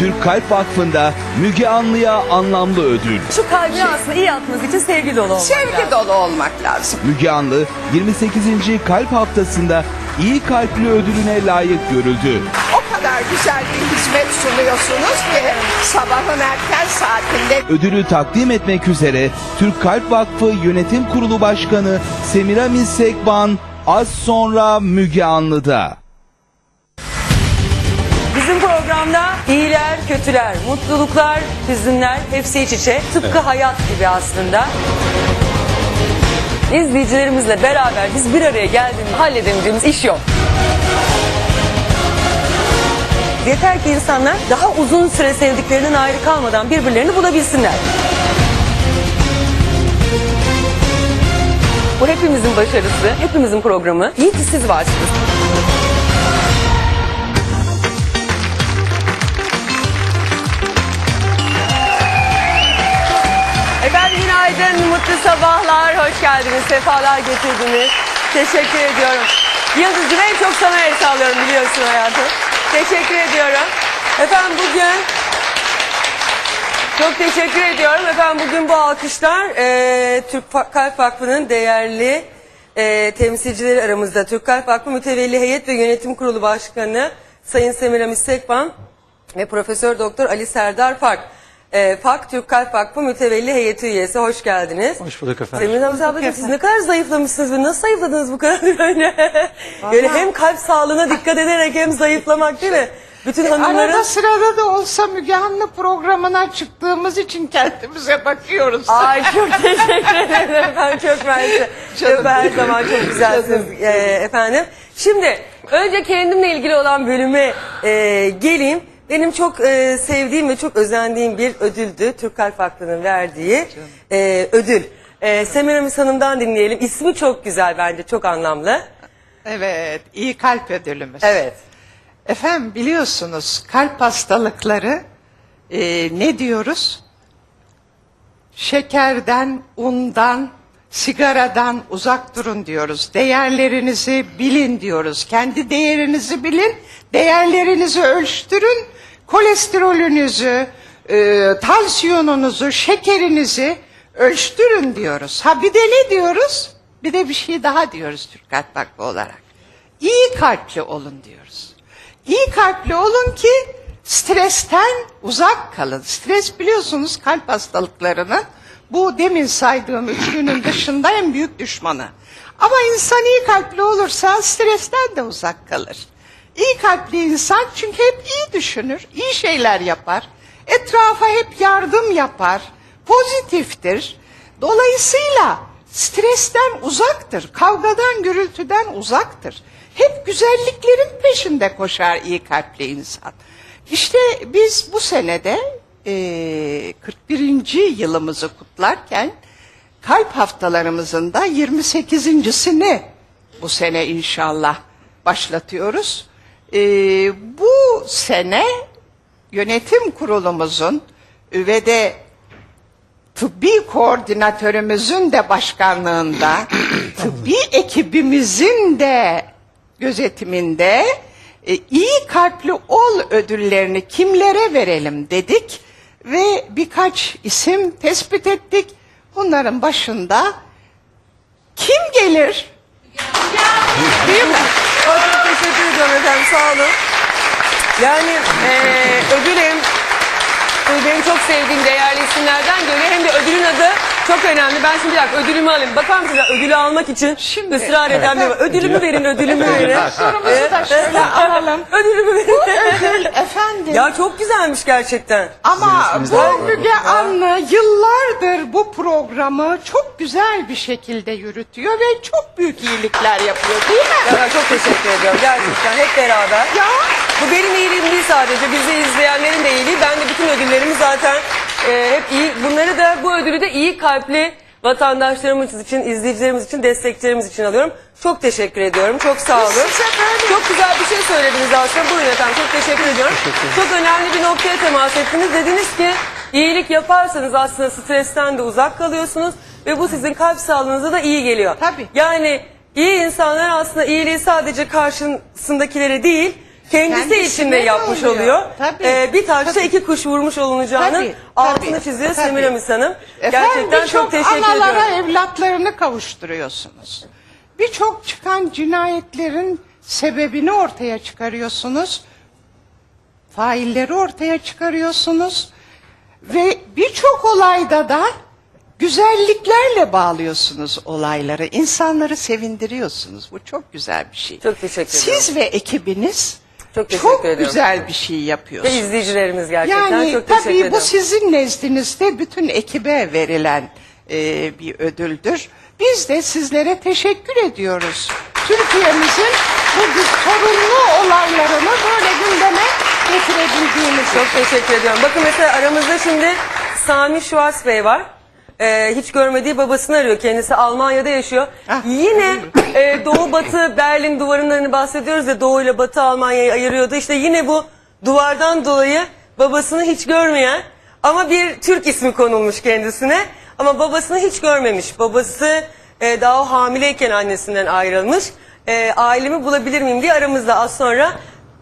Türk Kalp Vakfı'nda Müge Anlı'ya anlamlı ödül. Şu kalbini aslında iyi atması için sevgi dolu olmak Sevgi lazım. dolu olmak lazım. Müge Anlı 28. Kalp Haftası'nda iyi kalpli ödülüne layık görüldü. O kadar güzel bir hizmet sunuyorsunuz ki sabahın erken saatinde Ödülü takdim etmek üzere Türk Kalp Vakfı Yönetim Kurulu Başkanı Semiramis Sekban az sonra Müge Anlı'da. Bizim programda iyiler, kötüler, mutluluklar, hüzünler hepsi iç içe. Tıpkı hayat gibi aslında. İzleyicilerimizle beraber biz bir araya geldiğimizde halledemeyeceğimiz iş yok. Yeter ki insanlar daha uzun süre sevdiklerinden ayrı kalmadan birbirlerini bulabilsinler. Bu hepimizin başarısı, hepimizin programı. İyi ki siz varsınız. Mutlu sabahlar, hoş geldiniz, sefalar getirdiniz. Teşekkür ediyorum. Yıldız'cığım en çok sana el sallıyorum biliyorsun hayatım. Teşekkür ediyorum. Efendim bugün çok teşekkür ediyorum. Efendim bugün bu alkışlar eee, Türk Kalp Vakfı'nın değerli eee, temsilcileri aramızda. Türk Kalp Vakfı Mütevelli Heyet ve Yönetim Kurulu Başkanı Sayın Semiramis Sekban ve Profesör Doktor Ali Serdar Pak. Eee Pak Türk Kalp Vakfı Mütevelli Heyeti üyesi. Hoş geldiniz. Hoş bulduk efendim. Semiramis ablacığım siz ne kadar zayıflamışsınız ve nasıl zayıfladınız bu kadar böyle? böyle hem kalp sağlığına dikkat ederek hem zayıflamak değil mi? Bütün hanımların... arada sırada da olsa Müge Anlı programına çıktığımız için kendimize bakıyoruz. Ay çok teşekkür ederim efendim çok mersi. Her zaman çok güzelsiniz e, efendim. Şimdi önce kendimle ilgili olan bölüme e, geleyim. Benim çok e, sevdiğim ve çok özendiğim bir ödüldü. Türk Kalp Vakfı'nın verdiği e, ödül. E, Semiramis Hanım'dan dinleyelim. İsmi çok güzel bence çok anlamlı. Evet, iyi kalp ödülümüz. Evet. Efendim biliyorsunuz kalp hastalıkları e, ne diyoruz? Şekerden, undan, sigaradan uzak durun diyoruz. Değerlerinizi bilin diyoruz. Kendi değerinizi bilin, değerlerinizi ölçtürün. Kolesterolünüzü, e, tansiyonunuzu, şekerinizi ölçtürün diyoruz. Ha bir de ne diyoruz? Bir de bir şey daha diyoruz Türk Kalp olarak. İyi kalpli olun diyoruz. İyi kalpli olun ki stresten uzak kalın. Stres biliyorsunuz kalp hastalıklarının bu demin saydığım üçlünün dışında en büyük düşmanı. Ama insan iyi kalpli olursa stresten de uzak kalır. İyi kalpli insan çünkü hep iyi düşünür, iyi şeyler yapar. Etrafa hep yardım yapar, pozitiftir. Dolayısıyla stresten uzaktır, kavgadan, gürültüden uzaktır. Hep güzelliklerin peşinde koşar iyi kalpli insan. İşte biz bu senede eee 41. yılımızı kutlarken kalp haftalarımızın da 28.sini bu sene inşallah başlatıyoruz. Eee, bu sene yönetim kurulumuzun ve de tıbbi koordinatörümüzün de başkanlığında, tıbbi ekibimizin de gözetiminde e, iyi kalpli ol ödüllerini kimlere verelim dedik ve birkaç isim tespit ettik. Bunların başında kim gelir? Değil mi? Teşekkür ediyorum efendim sağ olun. Yani eee ödülüm e, benim çok sevdiğim değerli isimlerden geliyor. Hem de ödülün adı çok önemli. Ben şimdi bir dakika ödülümü alayım. Bakar mısınız ödülü almak için Şimdi- ısrar eden bir var. Ödülümü verin, ödülümü verin. Sorumuzu da şöyle alalım. ödülümü verin. Ödül efendim. ya çok güzelmiş gerçekten. Ama bu Müge Anlı yıllardır bu programı çok güzel bir şekilde yürütüyor ve çok büyük iyilikler yapıyor değil mi? Ya ben çok teşekkür ediyorum gerçekten hep beraber. Ya Bu benim iyiliğim değil sadece. Bizi izleyenlerin de iyiliği. Ben de bütün ödüllerimi zaten e, hep iyi. Bunları da bu ödülü de iyi kalpli vatandaşlarımız için, izleyicilerimiz için, destekçilerimiz için alıyorum. Çok teşekkür ediyorum. Çok sağ olun. Çok güzel bir şey söylediniz aslında. Buyurun efendim. Çok teşekkür ediyorum. Çok önemli bir noktaya temas ettiniz. Dediniz ki iyilik yaparsanız aslında stresten de uzak kalıyorsunuz ve bu sizin kalp sağlığınıza da iyi geliyor. Tabii. Yani iyi insanlar aslında iyiliği sadece karşısındakilere değil, kendisi Kendisine için de de yapmış oluyor. oluyor. Tabii, Ee, bir taşla tabii. iki kuş vurmuş olunacağını Tabii, altını tabii, çiziyor tabii. Semiramis Hanım. Efendim Gerçekten çok birçok teşekkür analara ediyorum. evlatlarını kavuşturuyorsunuz. Birçok çıkan cinayetlerin sebebini ortaya çıkarıyorsunuz. Failleri ortaya çıkarıyorsunuz. Ve birçok olayda da güzelliklerle bağlıyorsunuz olayları. İnsanları sevindiriyorsunuz. Bu çok güzel bir şey. Çok teşekkür ediyorum. Siz ve ekibiniz Çok teşekkür çok ediyorum. güzel bir şey Ve yapıyorsunuz. izleyicilerimiz gerçekten Yani çok teşekkür tabii ederim. bu sizin nezdinizde bütün ekibe verilen e, bir ödüldür. Biz de sizlere teşekkür ediyoruz. Türkiye'mizin bu sorunlu olaylarını böyle gündeme getirebildiğiniz. Çok teşekkür ediyorum. Bakın mesela aramızda şimdi Sami Schwarz Bey var. Ee, hiç görmediği babasını arıyor. Kendisi Almanya'da yaşıyor. Ah. Yine e, Doğu Batı Berlin duvarından hani bahsediyoruz ya Doğu ile Batı Almanya'yı ayırıyordu. İşte yine bu duvardan dolayı babasını hiç görmeyen ama bir Türk ismi konulmuş kendisine. Ama babasını hiç görmemiş. Babası e, daha o hamileyken annesinden ayrılmış. E, ailemi bulabilir miyim diye aramızda az sonra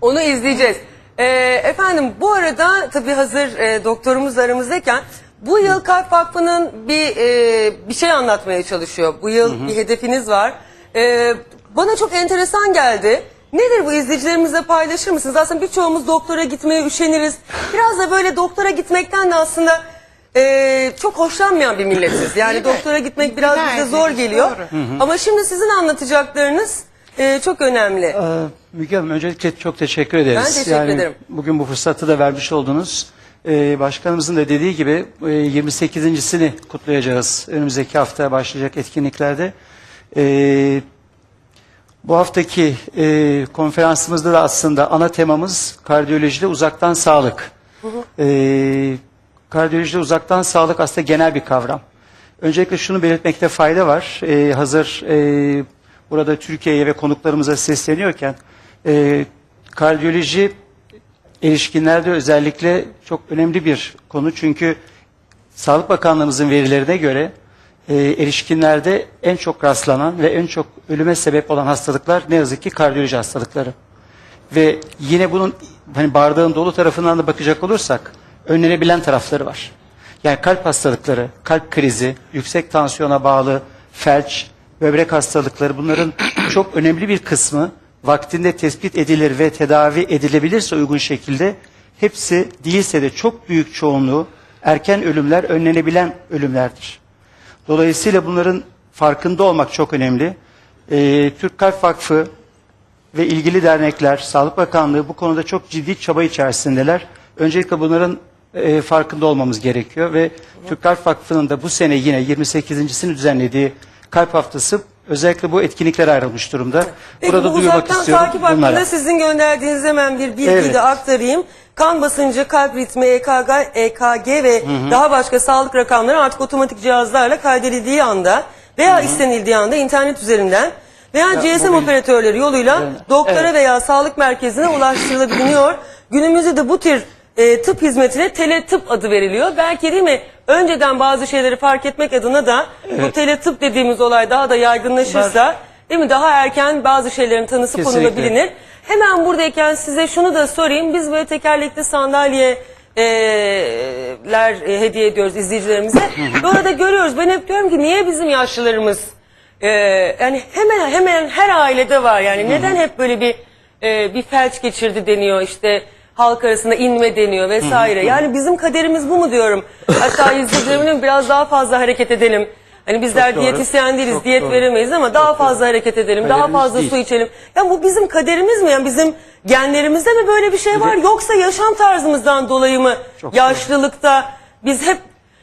onu izleyeceğiz. Ee, efendim bu arada tabii hazır e, doktorumuz da aramızdayken bu yıl Kalp Vakfı'nın bir e, bir şey anlatmaya çalışıyor. Bu yıl bir hedefiniz var. Ee, bana çok enteresan geldi. Nedir bu izleyicilerimizle paylaşır mısınız? Aslında birçoğumuz doktora gitmeye üşeniriz. Biraz da böyle doktora gitmekten de aslında e, çok hoşlanmayan bir milletiz. Yani doktora gitmek biraz Bina bize zor ederiz, geliyor. doğru. Ama şimdi sizin anlatacaklarınız e, çok önemli. Ee, Müge Hanım öncelikle çok teşekkür ederiz. Ben teşekkür yani, ederim. Bugün bu fırsatı da vermiş oldunuz. Ee, başkanımızın da dediği gibi e, 28.sini kutlayacağız. Önümüzdeki hafta başlayacak etkinliklerde. Ee, bu haftaki e, konferansımızda da aslında ana temamız kardiyolojide uzaktan sağlık. Ee, kardiyolojide uzaktan sağlık aslında genel bir kavram. Öncelikle şunu belirtmekte fayda var. Ee, hazır e, burada Türkiye'ye ve konuklarımıza sesleniyorken e, kardiyoloji erişkinlerde özellikle çok önemli bir konu. Çünkü Sağlık Bakanlığımızın verilerine göre e, erişkinlerde en çok rastlanan ve en çok ölüme sebep olan hastalıklar ne yazık ki kardiyoloji hastalıkları. Ve yine bunun hani bardağın dolu tarafından da bakacak olursak önlenebilen tarafları var. Yani kalp hastalıkları, kalp krizi, yüksek tansiyona bağlı felç, böbrek hastalıkları bunların çok önemli bir kısmı vaktinde tespit edilir ve tedavi edilebilirse uygun şekilde hepsi değilse de çok büyük çoğunluğu erken ölümler önlenebilen ölümlerdir. Dolayısıyla bunların farkında olmak çok önemli. Ee, Türk Kalp Vakfı ve ilgili dernekler, Sağlık Bakanlığı bu konuda çok ciddi çaba içerisindeler. Öncelikle bunların e, farkında olmamız gerekiyor ve Türk Kalp Vakfı'nın da bu sene yine 28.sini düzenlediği Kalp Haftası özellikle bu etkinliklere ayrılmış durumda. Peki Burada bu duyurmak uzaktan istiyorum takip hakkında bunlara. sizin gönderdiğiniz hemen bir bilgiyi Evet. de aktarayım. Kan basıncı, kalp ritmi, EKG, EKG ve daha başka sağlık rakamları artık otomatik cihazlarla kaydedildiği anda veya istenildiği anda internet üzerinden veya GSM mobil- operatörleri yoluyla doktora veya sağlık merkezine ulaştırılabiliyor. Günümüzde de bu tür e, tıp hizmetine tele tıp adı veriliyor. Belki değil mi önceden bazı şeyleri fark etmek adına da bu tele tıp dediğimiz olay daha da yaygınlaşırsa değil mi daha erken bazı şeylerin tanısı Kesinlikle. konulabilir. Hemen buradayken size şunu da sorayım. Biz böyle tekerlekli sandalyeler e, hediye ediyoruz izleyicilerimize. Ve orada görüyoruz. Ben hep diyorum ki niye bizim yaşlılarımız e, yani hemen hemen her ailede var yani neden hep böyle bir e, bir felç geçirdi deniyor işte halk arasında inme deniyor vesaire. Yani bizim kaderimiz bu mu diyorum. Hatta izleyicilerimle biraz daha fazla hareket edelim. Hani bizler doğru. diyetisyen değiliz, Çok diyet doğru. veremeyiz ama daha fazla hareket edelim, daha Kaderimiz fazla değil. su içelim. Ya bu bizim kaderimiz mi? Yani bizim genlerimizde mi böyle bir şey var yoksa yaşam tarzımızdan dolayı mı Çok yaşlılıkta biz hep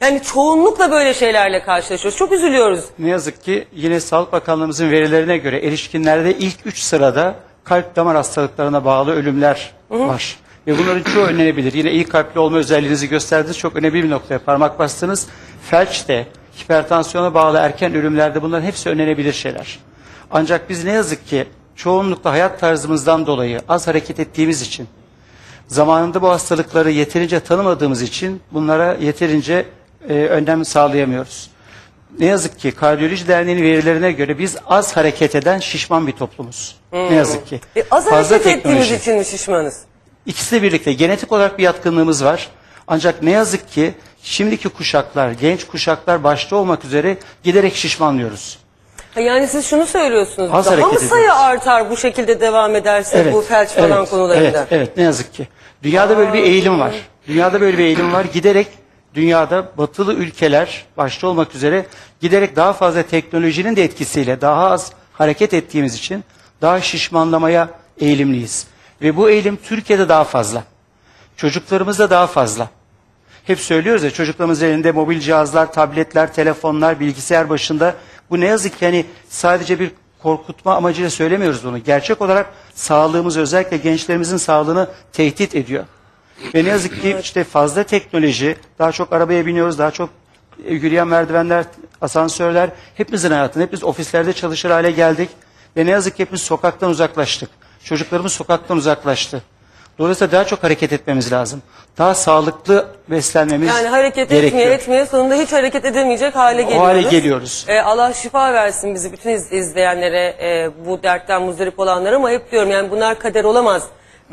yani çoğunlukla böyle şeylerle karşılaşıyoruz. Çok üzülüyoruz. Ne yazık ki yine Sağlık Bakanlığımızın verilerine göre erişkinlerde ilk 3 sırada kalp damar hastalıklarına bağlı ölümler var. Ve bunların çoğu önlenebilir. Yine iyi kalpli olma özelliğinizi gösterdiniz. Çok önemli bir noktaya parmak bastınız. Felç de, hipertansiyona bağlı erken ölümlerde bunların hepsi önlenebilir şeyler. Ancak biz ne yazık ki çoğunlukla hayat tarzımızdan dolayı az hareket ettiğimiz için zamanında bu hastalıkları yeterince tanımadığımız için bunlara yeterince e, önlem sağlayamıyoruz. ne yazık ki Kardiyoloji Derneği'nin verilerine göre biz az hareket eden şişman bir toplumuz. Ne yazık ki. E, az Fazla hareket ettiğimiz teknoloji. için mi şişmanız? İkisi de birlikte genetik olarak bir yatkınlığımız var. Ancak ne yazık ki şimdiki kuşaklar, genç kuşaklar başta olmak üzere giderek şişmanlıyoruz. Ha, Yani siz şunu söylüyorsunuz. Az Daha mı sayı ediyoruz. artar bu şekilde devam ederse bu felç falan evet, konularında? Evet, evet ne yazık ki. Dünyada böyle bir eğilim var. Dünyada böyle bir eğilim var. Giderek dünyada batılı ülkeler başta olmak üzere giderek daha fazla teknolojinin de etkisiyle daha az hareket ettiğimiz için daha şişmanlamaya eğilimliyiz. Ve bu eğilim Türkiye'de daha fazla. Çocuklarımızda daha fazla. Hep söylüyoruz ya çocuklarımız elinde mobil cihazlar, tabletler, telefonlar, bilgisayar başında. Bu ne yazık ki hani sadece bir korkutma amacıyla söylemiyoruz bunu. Gerçek olarak sağlığımız özellikle gençlerimizin sağlığını tehdit ediyor. Ve ne yazık ki işte fazla teknoloji, daha çok arabaya biniyoruz, daha çok yürüyen merdivenler, asansörler hepimizin hayatında, hepimiz ofislerde çalışır hale geldik. Ve ne yazık ki hepimiz sokaktan uzaklaştık. Çocuklarımız sokaktan uzaklaştı. Dolayısıyla daha çok hareket etmemiz lazım. Daha sağlıklı beslenmemiz Yani hareket gerekiyor. etmeye etmeye sonunda hiç hareket edemeyecek hale O geliyoruz. hale geliyoruz. Ee, Allah şifa versin bizi bütün iz- izleyenlere e, bu dertten muzdarip olanlara ama hep diyorum yani bunlar kader olamaz.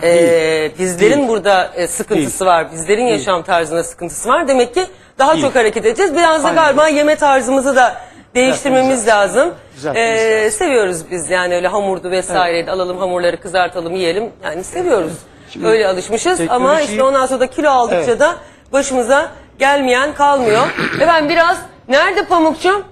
Ee, bizlerin Değil. burada e, sıkıntısı var. Bizlerin yaşam tarzında sıkıntısı var. Demek ki daha Değil. çok hareket edeceğiz. Biraz da Aynen. galiba yeme tarzımızı da değiştirmemiz lazım. Düzeltmemiz Ee, lazım. seviyoruz biz yani öyle hamurdu vesaire alalım hamurları kızartalım yiyelim. Yani seviyoruz. öyle alışmışız ama teknolojiyi- işte ondan sonra da kilo aldıkça Evet. da başımıza gelmeyen kalmıyor. Efendim biraz nerede Pamukçum?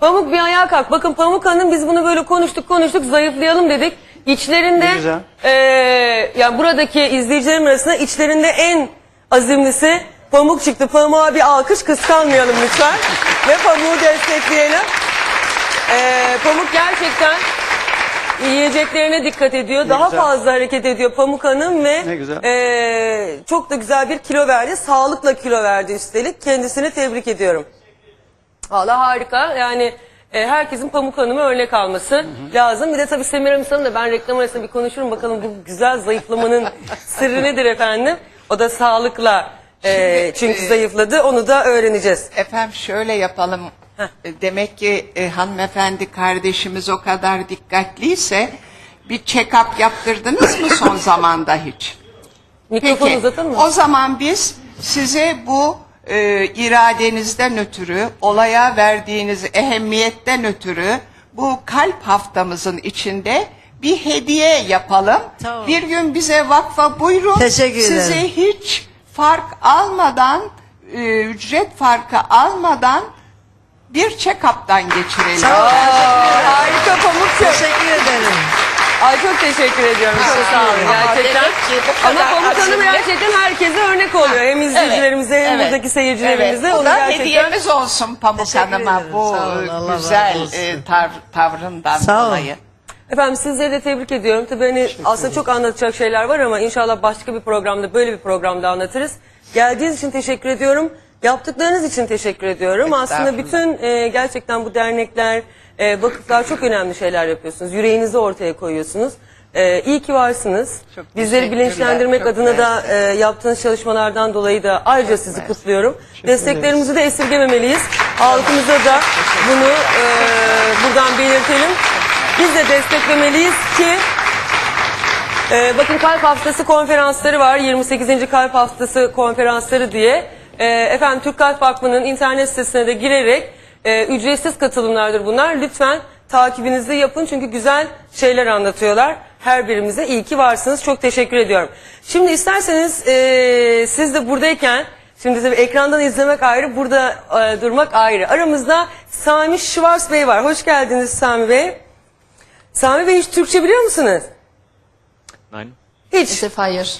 Pamuk bir ayağa kalk. Bakın Pamuk Hanım biz bunu böyle konuştuk konuştuk zayıflayalım dedik. İçlerinde Ne güzel. eee yani buradaki izleyicilerim arasında içlerinde en azimlisi Pamuk çıktı. Pamuk'a bir alkış kıskanmayalım lütfen. Ve Pamuk'u destekleyelim. Eee Pamuk gerçekten yiyeceklerine dikkat ediyor. Daha güzel. fazla hareket ediyor Pamuk Hanım ve Ne güzel. eee, çok da güzel bir kilo verdi. Sağlıkla kilo verdi üstelik. Kendisini tebrik ediyorum. Valla harika. Yani e, herkesin Pamuk Hanım'a örnek alması lazım. Bir de tabii Semiramis Hanım da ben reklam arasında bir konuşurum. Bakalım bu güzel zayıflamanın sırrı nedir efendim? O da sağlıkla e, çünkü e, zayıfladı. Onu da öğreneceğiz. Efendim şöyle yapalım. E, Demek ki e, hanımefendi kardeşimiz o kadar dikkatliyse bir check-up yaptırdınız mı son zamanda hiç? Mikrofonu Peki. uzatır mı? O zaman biz size bu e, iradenizden ötürü, olaya verdiğiniz ehemmiyetten ötürü bu kalp haftamızın içinde bir hediye yapalım. Tamam. Bir gün bize vakfa buyurun. Teşekkür ederim. Size hiç fark almadan, e, ücret farkı almadan bir check-up'tan geçirelim. Harika Pamukçum. Teşekkür ederim. Ay çok teşekkür ediyorum. Çok sağ olun gerçekten. Ama kadar Pamuk Hanım azimli- gerçekten herkese örnek oluyor. Hem izleyicilerimize hem Evet. buradaki seyircilerimize. Evet, o da gerçekten... hediyemiz olsun Pamuk Teşekkür Hanım'a ederim. bu Sağ olun, razı güzel olsun. e, tav- tavrından Sağ olun. dolayı. Efendim sizleri de tebrik ediyorum. Tabii hani aslında çok anlatacak şeyler var ama inşallah başka bir programda böyle bir programda anlatırız. Geldiğiniz için teşekkür ediyorum. Yaptıklarınız için teşekkür ediyorum. Aslında bütün e, gerçekten bu dernekler, e, vakıflar çok önemli şeyler yapıyorsunuz. Yüreğinizi ortaya koyuyorsunuz. E, iyi ki varsınız. Çok Bizleri teşekkürler, bilinçlendirmek çok adına da e, yaptığınız çalışmalardan dolayı da ayrıca sizi kutluyorum. Desteklerimizi de esirgememeliyiz. Halkımıza da bunu e, buradan belirtelim. Biz de desteklemeliyiz ki ee, bakın kalp hastası konferansları var. 28. kalp hastası konferansları diye. Ee, efendim Türk Kalp Vakfı'nın internet sitesine de girerek e, ücretsiz katılımlardır bunlar. Lütfen takibinizi yapın çünkü güzel şeyler anlatıyorlar. Her birimize iyi ki varsınız. Çok teşekkür ediyorum. Şimdi isterseniz e, siz de buradayken Şimdi tabii ekrandan izlemek ayrı, burada e, durmak ayrı. Aramızda Sami Şivars Bey var. Hoş geldiniz Sami Bey. Sami Bey hiç Türkçe biliyor musunuz? Nein. Hiç. Hayır.